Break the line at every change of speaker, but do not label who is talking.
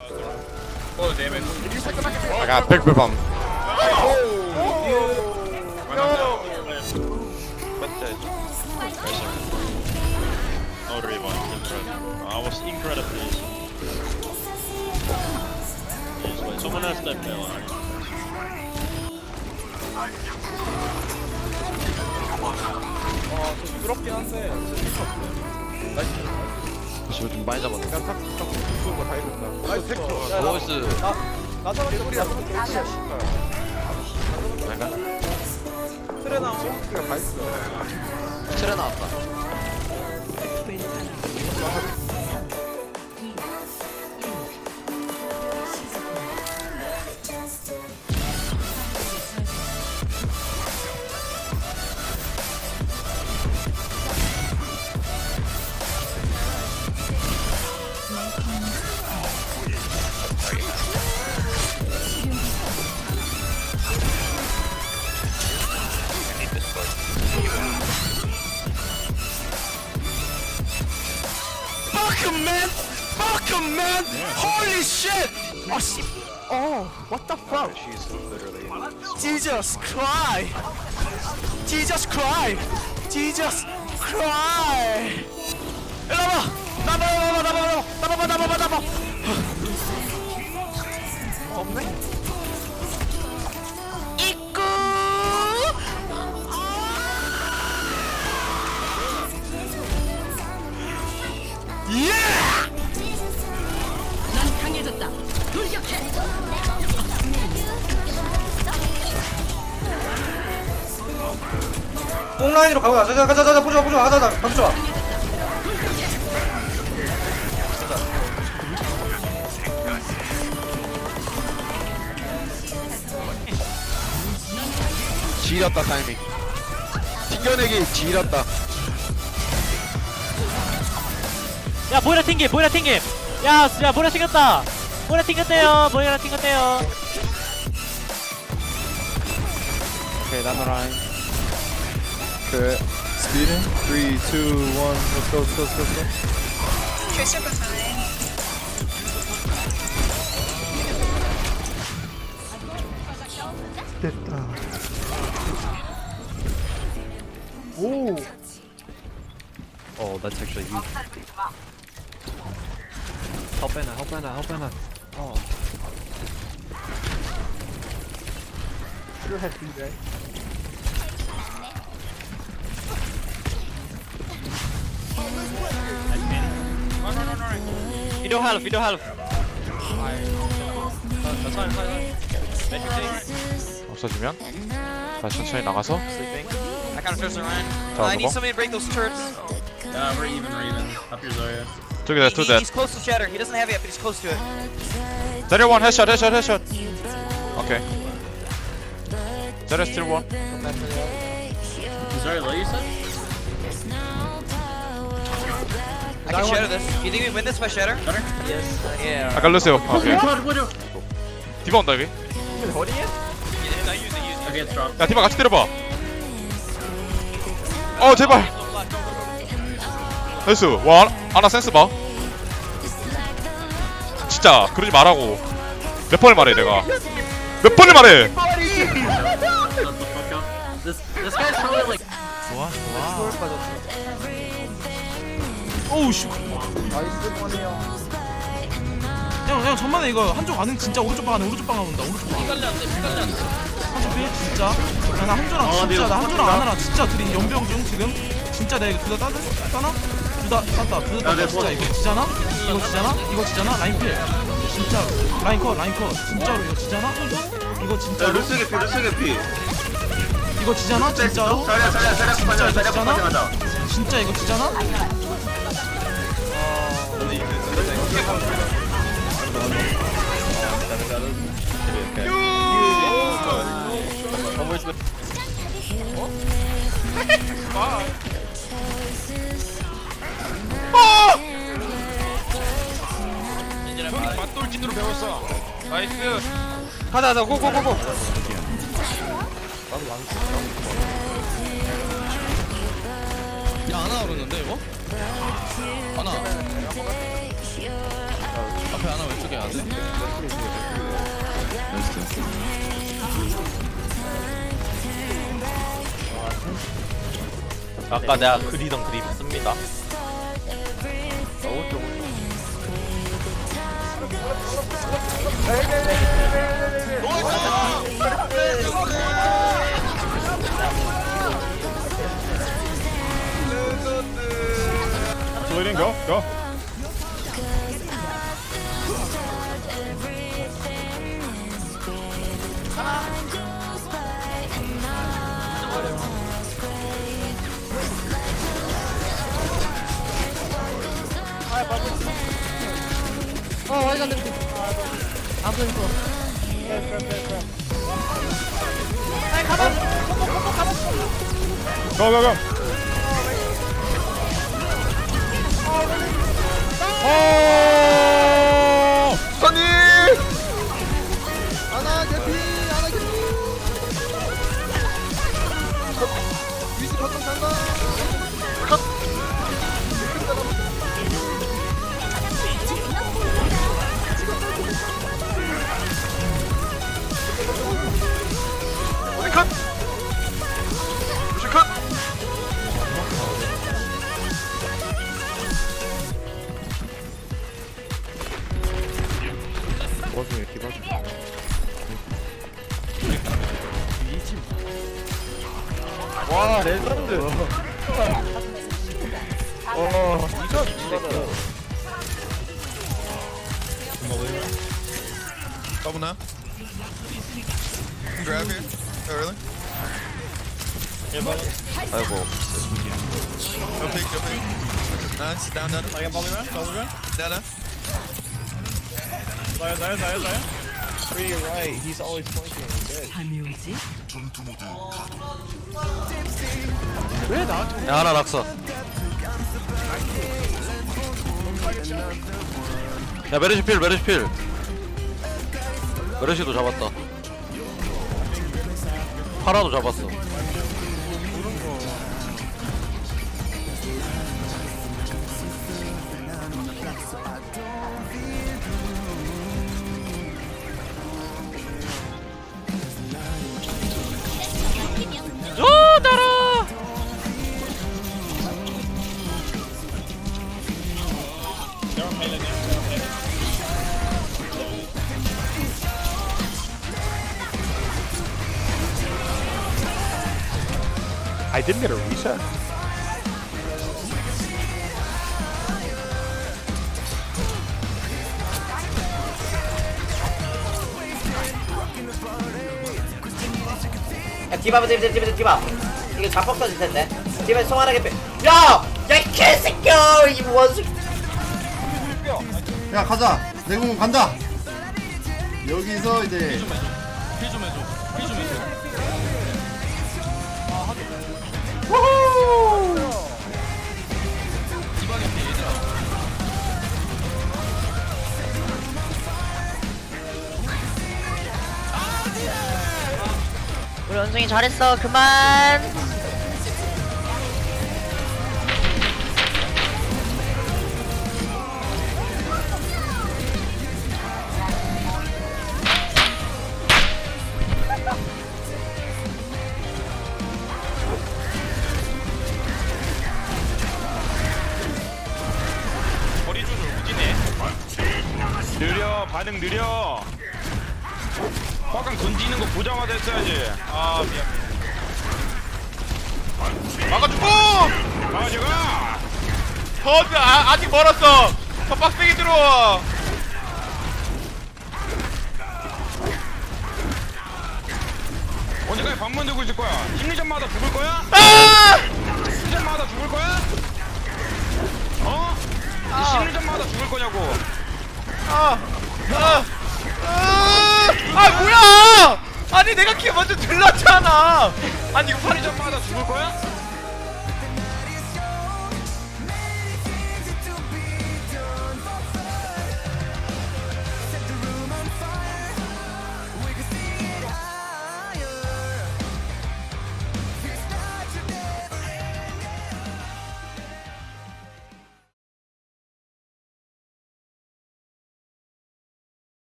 Oh, damn it.
I got big bomb.
No rewind, incredible. I was incredibly easy. Yes, wait, someone has that bell.
아좀 부끄럽긴 한데 진짜 없네. 나이스.
지금 좀 많이 잡았네.
그냥 탁, 탁, 해줬다. 나이스 텍터. 야, 나,
나이스.
나, 나 잡았어, 나 잡았어. 야.
내가
트레 나오고, 그냥 다 했어.
틀에 나왔다.
Man! Holy shit! Oh, 씨. Oh, what the fuck? Jesus Christ! Jesus Christ! Jesus Christ! 일로 와봐! 나봐, 나봐, 나봐, 나봐, 나봐, 나봐, 나봐, 나봐! 없네?
뽕라인으로 가보자. 가자, 가자, 가자, 보자, 보자, 가자, 가자, 가자, 가자.
지렸다 타이밍. 튕겨내기 지렸다.
야 모이라 튕김 모이라 튕김 야 야 모이라 튕겼다 모이라 튕겼대요 모이라 튕겼대요
the line. Good. Speeding. Three, two, one. Let's go, let's go, let's go, let's go.
Oh, that's actually huge. Help Anna, help Anna, help Anna. Oh.
위도 할프 위도 할프
없어지면 다시 천천히 나가서
I got a first Ryan.
자,
I need
누구?
somebody to break those turrets.
Yeah, we're even, we're even. Up your Zarya.
Two that,
He-
two
he-
that.
he's close to Shatter. He doesn't have it yet, but he's close to it.
Zarya one, headshot, headshot, headshot. Okay. Zarya still one.
Zarya low, you said?
I can shatter this. You think we win this by Shatter?
Shatter?
Yes. Yeah.
아까 루세요. 오케이.
What, what, what?
디바 온다 여기.
Yeah, I use it, use it. Okay, it's dropped.
야 디바 같이 때려봐. 어 제발. 나이스. 와 아나- 아나 센스 봐. 진짜 그러지 말라고. 몇 번을 말해 내가. 몇 번을 말해.
오우 씨. 형, 형 전반에 이거 한쪽 안은 진짜 오른쪽 방 안에 오른쪽 방 안에 온다. 오른쪽 방.
피갈리 안 돼, 피갈리 안 돼.
한쪽 필 진짜. 야, 나 한조랑
아,
진짜
근데
나 한조랑 안하랑 진짜 둘이 연병 중 지금. 진짜 내가 둘다 따는 따나? 둘다 땄다. 둘다
야, 내
땄다. 진짜
뭐-
이거 지잖아? 이거 지잖아? 이거 지잖아? 라인 필. 진짜 라인 컷, 라인 컷. 진짜로 이거 지잖아? 이거 진짜로?
루스게 피, 루스게 피.
이거 지잖아? 진짜로?
자리야, 자리야, 자리야,
진짜
자리야,
이거
자리야? 가자.
진짜 이거 지잖아?
가자, 가자, 고고고고.
야, 하나 오르는데 이거? 하나.
앞에 하나 왼쪽에 안 돼?
아까 내가 그리던 그림 씁니다.
So go, go.
어 어디 갔는데 안 보이고
Go, go, go. 어!
선이! 하나 개피 하나 개피. 위스 거점 간다. 어디 컷
와 레전드. 어 이거 진짜.
Double now. Grab here. Early.
아이고
Go pick, go pick. Nice. Down, down. Down, down. Lion, lion,
Free right. He's always flanking. Good.
감이 오지
야 하나 낙서 야 메르시 필 메르시 필 메르시도 잡았다 파라도 잡았어
I didn't get a reset.
야 디바 디바 디바 디바 이거 자폭 터질 텐데 디바 송하나게 빼 야! 야이 개새끼야 이 원수
야 가자 내공 간다 여기서 이제
힐좀 해줘. 힐좀 해줘.
우리 원숭이 잘했어. 그만
반응 느려. 화강 던지는 거 보자마자 했어야지. 아 미안. 막아주고. 막아줘가. 더 아, 아직 멀었어. 더 빡세게 들어와. 언제까지 방문 들고 있을 거야? 심리전마다 죽을 거야? 심리전마다 죽을 거야? 어? 심리전마다 죽을 거냐고. 아, 아, 아, 아 뭐야? 아니 내가 키 먼저 들렀잖아. 아니 이거 심리전마다 죽을 거야?